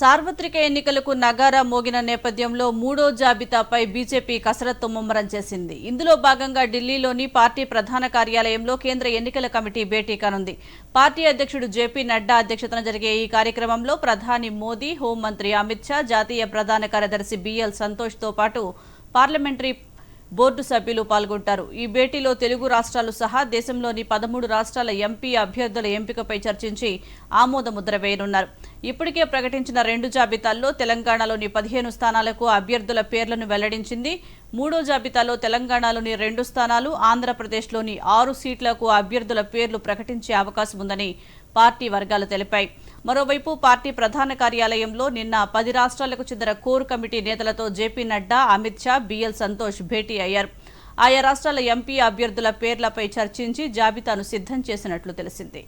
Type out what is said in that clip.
సార్వత్రిక ఎన్నికలకు నగారా మోగిన నేపథ్యంలో మూడో జాబితాపై బీజేపీ కసరత్తు ముమ్మరం చేసింది. ఇందులో భాగంగా ఢిల్లీలోని పార్టీ ప్రధాన కార్యాలయంలో కేంద్ర ఎన్నికల కమిటీ భేటీ కానుంది. పార్టీ అధ్యక్షుడు జేపీ నడ్డా అధ్యక్షతన జరిగే ఈ కార్యక్రమంలో ప్రధాని మోదీ హోంమంత్రి అమిత్ షా జాతీయ ప్రధాన కార్యదర్శి బిఎల్ సంతోష్తో పాటు పార్లమెంటరీ బోర్డు సభ్యులు పాల్గొంటారు. ఈ భేటీలో తెలుగు రాష్ట్రాలు సహా దేశంలోని పదమూడు రాష్ట్రాల ఎంపీ అభ్యర్థుల ఎంపికపై చర్చించి ఆమోద ముద్ర వేయనున్నారు. ఇప్పటికే ప్రకటించిన రెండు జాబితాల్లో తెలంగాణలోని పదిహేను స్థానాలకు అభ్యర్థుల పేర్లను వెల్లడించింది. మూడో జాబితాలో తెలంగాణలోని రెండు స్థానాలు ఆంధ్రప్రదేశ్లోని ఆరు సీట్లకు అభ్యర్థుల పేర్లు ప్రకటించే అవకాశం ఉందని పార్టీ వర్గాలు తెలిపాయి. మరోవైపు పార్టీ ప్రధాన కార్యాలయంలో నిన్న పది రాష్ట్రాలకు చెందిన కోర్ కమిటీ నేతలతో జేపీ నడ్డా అమిత్ షా బిఎల్ సంతోష్ భేటీ అయ్యారు. ఆయా రాష్ట్రాల ఎంపీ అభ్యర్థుల పేర్లపై చర్చించి జాబితాను సిద్ధం చేసినట్లు తెలిసింది.